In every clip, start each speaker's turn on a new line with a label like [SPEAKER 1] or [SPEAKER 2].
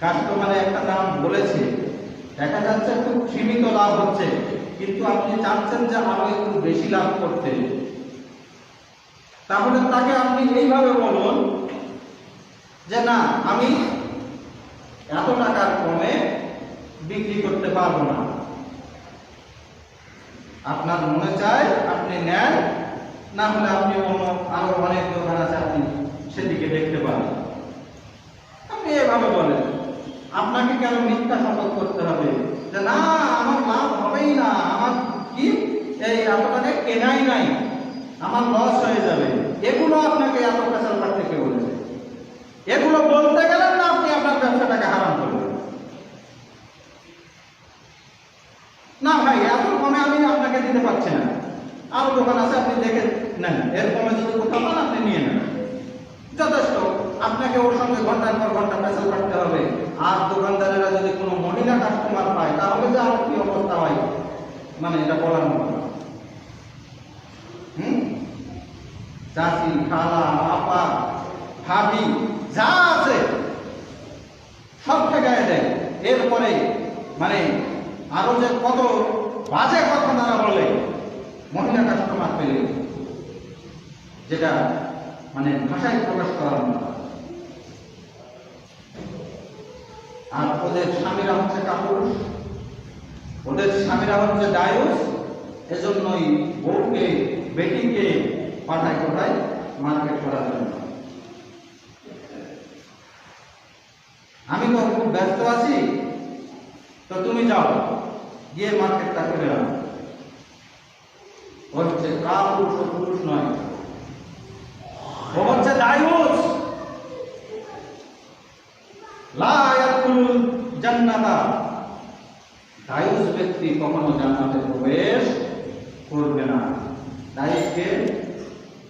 [SPEAKER 1] কাস্টমারে একটা দাম বলেছে। দেখা যাচ্ছে খুব সীমিত লাভ হচ্ছে, কিন্তু আপনি চাচ্ছেন যে আরও একটু বেশি লাভ করতে। তাহলে তাকে আপনি এইভাবে বলুন যে, না, আমি এত টাকার কমে বিক্রি করতে পারব না। আপনার মনে চায় আপনি নেন, না হলে আপনি অন্য আরও অনেক দোকান আছে, আপনি সেদিকে দেখতে পারেন। আপনি এভাবে বলেন। আপনাকে কেন মিথ্যা শপথ করতে হবে? যে না, আমার লাভ হবেই না। আমার কি? এই এত টাকা কেনাই নাই। আমার লস হয়ে যাবে। এগুলো আপনাকে এত পেশাল কাটতে কে বলেছে এগুলো বলতে গেলেন না আপনি আপনার ব্যবসাটাকে হারাম করবেন। না ভাই, এত কমে আমি আপনাকে দিতে পারছি না। আরও দোকান আছে, আপনি দেখে নেন। এর কমে যদি কোথাও পান, আপনি নিয়ে নেন যথেষ্ট আপনাকে ওর সঙ্গে ঘণ্টার পর ঘণ্টা পেশাল কাটতে হবে আর দোকানদারেরা যদি কোনো মহিলা কাস্টমার পায়, তাহলে যে আর কি অবস্থা হয়? মানে এটা বলার মতো চাষি খালা আপা ভাবি, যা আছে, সব জায়গায় দেয়। এরপরে মানে আরও যে কত বাজে কথা তারা বলে, মহিলা কাস্টমার পেলে, যেটা মানে ভাষায় প্রকাশ করার মতো আর ওদের স্বামীরা হচ্ছে কাপুরুষ। ওদের স্বামীরা হচ্ছে ডায়ুস এজন্যই বউকে, বেটিকে পাঠায় কোথায়? মার্কেট করার জন্য। আমি তো খুব ব্যস্ত আছি। তো তুমি যাও, গিয়ে মার্কেটটা করে আনো হচ্ছে কাপুরুষ পুরুষ নয় ও হচ্ছে ডায়ুস লা ইয়াদখুলুল জান্নাতা দায়ুস ব্যক্তি কখনো জান্নাতে প্রবেশ করবে না। দায়ুসকে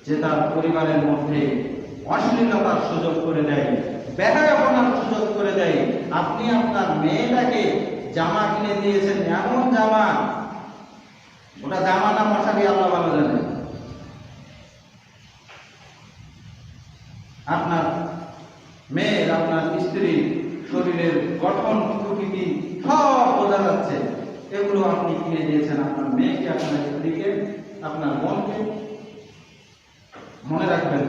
[SPEAKER 1] যে তার পরিবারের মধ্যে অশ্লীলতার সুযোগ করে দেয়, বেহায়াপনার সুযোগ করে দেয়, আপনি আপনার মেয়েটাকে জামা কিনে দিয়েছেন, এমন জামা, ওটা জামা না মশারি আল্লাহ ভালো জানে আপনার মেয়ের, আপনার স্ত্রী শরীরের গঠন প্রকৃতি সব বোঝা যাচ্ছে এগুলো আপনি কিনে দিয়েছেন আপনার মেয়েকে, আপনার স্ত্রীকে, আপনার বোনকে। মনে রাখবেন।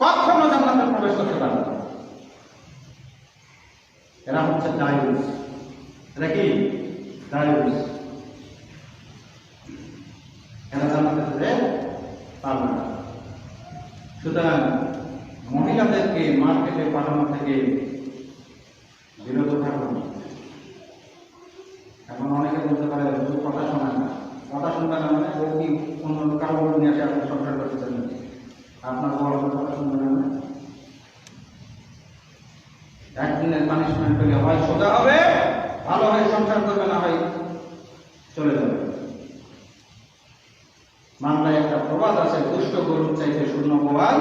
[SPEAKER 1] কখনো জান্নাতে প্রবেশ করতে পারবে না। এরা হচ্ছে ডায়ুস এরা কি? ডায়ুস এরা জান্নাতে যেতে পারবে না। সুতরাং মহিলাদেরকে মার্কেটে পাঠানো থেকে বিরত থাকুন এখন অনেকে বলতে পারে "হুজুর কথা শোনায় না কথা শুনবে না মানে ও কি অন্য কারও বউ নিয়ে আসে আপনি সংসার করতেছেন নাকি? আপনার বড় বড় কথা শুনবে না মানে? একদিনের পানিশমেন্ট সোজা হবে। ভালো হয়, সংসার করবে, না হয় চলে যাবে। বাংলায় একটা প্রবাদ আছে, দুষ্ট গরুর চাইতে শূন্য প্রবাদ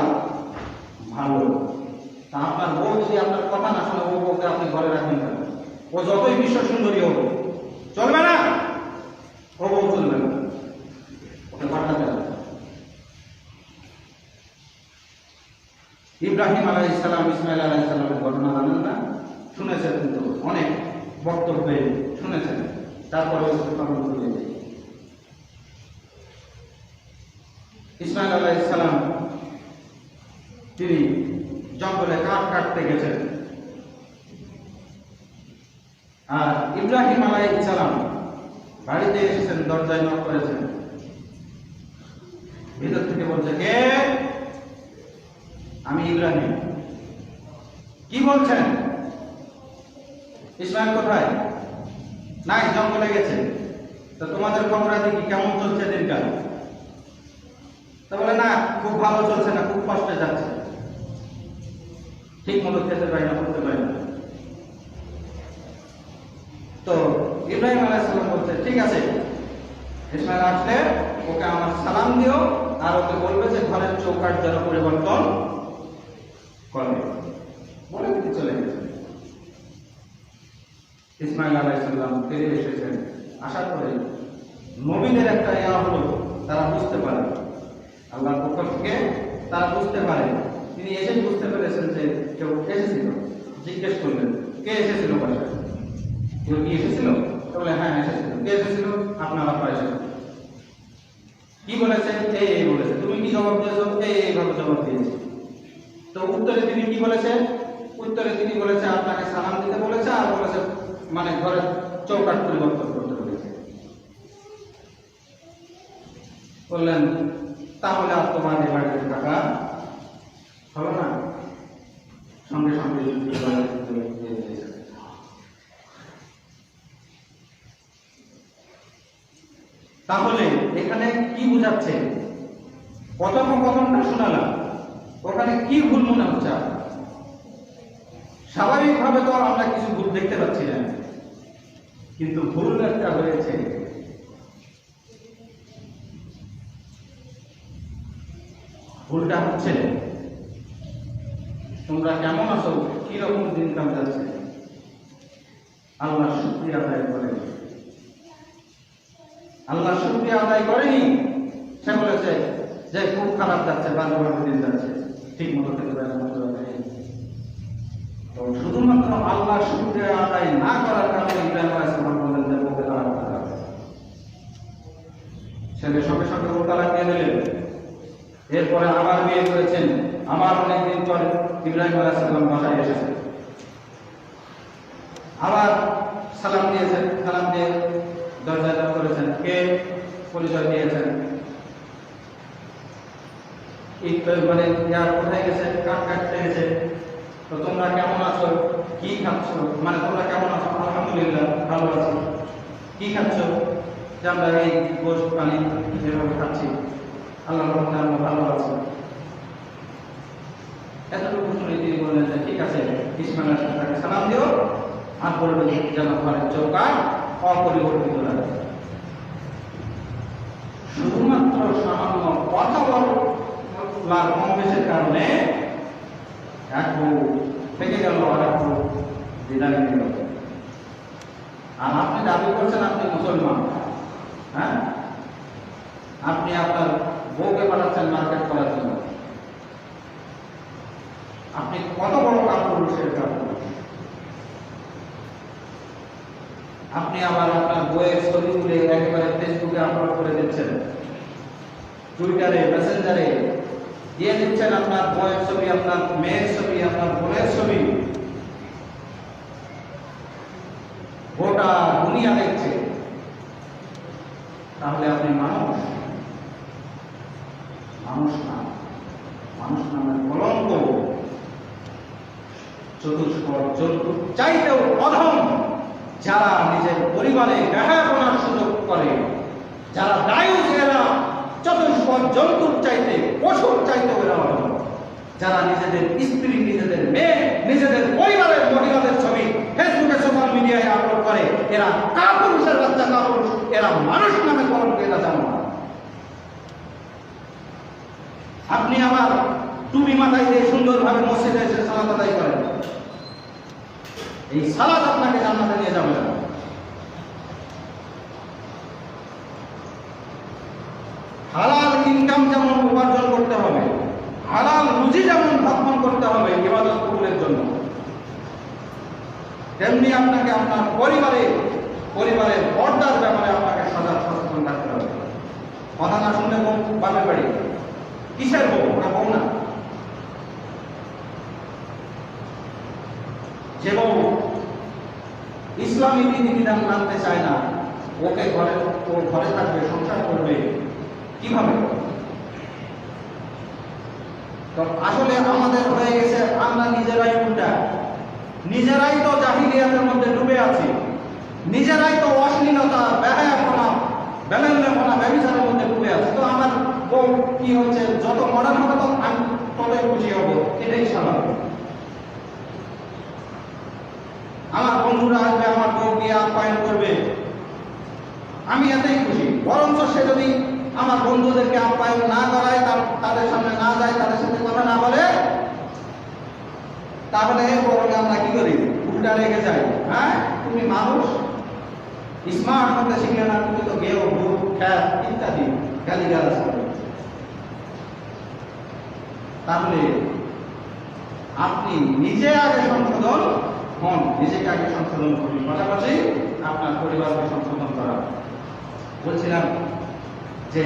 [SPEAKER 1] ভালো। তা আপনার বউ যদি আপনার কথা না শোনে ও বউকে আপনি ঘরে রাখবেন কেন? ও যতই বিশ্ব সুন্দরী হোক, চলবে না? ও বউ চলবে না। ওকে পাঠাতে হবে। ইব্রাহিম আলাই ইসলাম ইসমাইল আলাই ইসলামের ঘটনা জানেন না? শুনেছেন কিন্তু অনেক বক্তব্যে শুনেছেন। তারপরে পালন করে ইসমাইল আলাহ ইসলাম তিনি জঙ্গলে কাঠ কাটতে গেছেন। আর ইব্রাহিম আলাই ইসলাম বাড়িতে এসেছেন, দরজায় নক করেছেন। ভিতর থেকে বলছে, কে? আমি ইব্রাহিম। কি বলছেন? ইসমাইল কোথায়? নাই, জঙ্গলে গেছে। তো তোমাদের খবর আছে কেমন চলছে দিনকাল? তো বলে, না, খুব ভালো চলছে না, খুব কষ্টে যাচ্ছে। ঠিক মতো খেতে পারি না করতে পারি না। তো ইব্রাহিম আলাইসাল্লাম বলছে, ঠিক আছে ইসমাইল আসলে ওকে আমার সালাম দিও, আর ওকে বলবে যে ঘরের চৌকাট যেন পরিবর্তন করে বলে দিতে চলে গেছে ইসমাইল আলাইসাল্লাম ফিরে এসেছেন। আসার পরে নবীদের একটা ইয়া হলো, তারা বুঝতে পারে। আল্লাহর পক্ষ থেকে তারা বুঝতে পারে। তিনি এসে বুঝতে পেরেছেন যে কেউ এসেছিল। জিজ্ঞেস করলেন, কে এসেছিল বাসায়? কেউ কি এসেছিল? বলে হ্যাঁ এসেছিল। কে এসেছিল? আপনার এসেছিল। কি বলেছে? এই এই বলেছে। তুমি কি জবাব দিয়েছ? এই এইভাবে জবাব দিয়েছে। তো উত্তরে তিনি কি বলেছে? উত্তরে তিনি বলেছে, আপনাকে সালাম দিতে বলেছে আর বলেছে মানে ঘরের চৌকাট পরিবর্তন করতে বলেছে বললেন, তাহলে আর তোমার এ বাড়িতে থাকা হবে না? সঙ্গে সঙ্গে তাহলে এখানে কি বুঝাচ্ছে? কথোপকথনটা শোনালাম। ওখানে কি ভুল মনে হচ্ছে? স্বাভাবিকভাবে তো আমরা কিছু ভুল দেখতে পাচ্ছি না। কিন্তু ভুল একটা হয়েছে। ভুলটা হচ্ছে, তোমরা কেমন আছো? কীরকম দিনকাল যাচ্ছে? আল্লাহ শুক্রিয়া আদায় করে আল্লাহ শুক্রিয়া আদায় করেনি? সে বলেছে যে, খুব খারাপ যাচ্ছে, বাজে দিন যাচ্ছে। ঠিক মতো খেতে পারে। তো শুধুমাত্র আল্লাহ শুক্রিয়া আদায় না করার কারণে ইব্রাহিম আলাইহিস সালাম বললেন যে দিতে হবে। ছেলে সঙ্গে সঙ্গে তালাক দিয়ে দিলেন। এরপরে আবার বিয়ে করেছেন। আবার অনেকদিন পর ইব্রাহিম আলাইহিস সালাম বাসায় এসেছেন। আবার সালাম দিয়েছেন, সালাম দিয়ে দরজা দর করেছেন। কে? পরিচয় দিয়েছেন। মানে কোথায় গেছে? কাট কাটতে গেছে? তো তোমরা কেমন আছো? কি খাচ্ছ? মানে তোমরা কেমন আছো? আলহামদুলিল্লাহ, ভালো আছি। কি খাচ্ছ? যে আমরা এই গোশ পানি যেভাবে খাচ্ছি, আল্লাহ রহমতে আমরা ভালো আছি। এতটুকু শুনে তিনি বললেন যে, ঠিক আছে আসলে তাকে সালাম দিও, আর বলবেন যেন ঘরের চৌকাট অপরিবর্তিত রাখে শুধুমাত্র সামান্য কথা বলার কমবেশের কারণে এক বউ থেকে গেল আর এক নিয়ে গেল আর আপনি দাবি করছেন আপনি মুসলমান হ্যাঁ আপনি আপনার বউকে পাঠাচ্ছেন মার্কেট করার জন্য। আপনি কত বড় পুরুষের কাজ করছেন আপনি আবার আপনার বইয়ের ছবি তুলে একেবারে ফেসবুকে আপলোড করে দিচ্ছেন। টুইটারে মেসেঞ্জারে দিয়ে দিচ্ছেন আপনার বইয়ের ছবি, আপনার মেয়ের ছবি, আপনার বোনের ছবি। গোটা দুনিয়া দেখছে। তাহলে আপনি মানুষ? মানুষ না। মানুষ নামের কলঙ্ক। জন্তু চাইতেও অধম। যারা নিজের পরিবারে দেখাশোনার সুযোগ করে, যারা দায়ু এরা চতুষ্পদ জন্তুর চাইতে পশুর চাইতে যারা নিজেদের স্ত্রী, নিজেদের মেয়ে, নিজেদের পরিবারের মহিলাদের ছবি ফেসবুকে, সোশ্যাল মিডিয়ায় আপলোড করে, এরা কাপুরুষের বাচ্চা, কাপুরুষ, এরা মানুষ নামে জানো আপনি আবার টুপি মাথায় দিয়ে সুন্দরভাবে মসজিদে এসে সালাত আদায় করেন। এই সালাদ আপনাকে জান্নাতে নিয়ে যাবে না হালাল ইনকাম যেমন উপার্জন করতে হবে, হালাল রুজি যেমন ভক্ষণ করতে হবে ইবাদত কবুলের জন্য। তেমনি আপনাকে আপনার পরিবারে, পরিবারের পর্দার ব্যাপারে আপনাকে সজাগ সচেতন থাকতে হবে। কথা না শুনলে বাপের বাড়ি। কিসের বউ? ওটা বউ না? যে বউ ইসলামী বিধিবিধান মানতে চায় না, ওকে ঘরে ও ঘরে থাকবে, সংসার করবে, কীভাবে? তো আসলে আমাদের হয়ে গেছে, আমরা নিজেরাই উল্টা। নিজেরাই তো জাহিলিয়াতের মধ্যে ডুবে আছি। নিজেরাই তো অশ্লীলতা ব্যয়াপনা বেলেন্দ্রপনা ব্যবচারের মধ্যে ডুবে আছে। তো আমার বউ কি হচ্ছে? যত মডার্ন হবে তো আমি ততই খুশি হব। এটাই স্বাভাবিক। আমার বন্ধুরা আসবে, আমার বউকে আপ্যায়ন করবে। আমি এতেই খুশি। বরঞ্চ সে যদি আমার বন্ধুদেরকে আপ্যায়ন না করায় তাদের সামনে না যায়, তাদের সাথে কথা না বলে, তাহলে বরং আমরা কি করি? উল্টা রেখে যাই। হ্যাঁ? তুমি মানুষ স্মার্ট হতে শিখলে না, তুমি তো গেও, ভূত, খ্যাত, ইত্যাদি গালি গালাজ তাহলে আপনি নিজে আগে সংশোধন হন, নিজেকে আগে সংশোধন করুন। পাশাপাশি আপনার পরিবারকে সংশোধন করা। বলছিলাম যে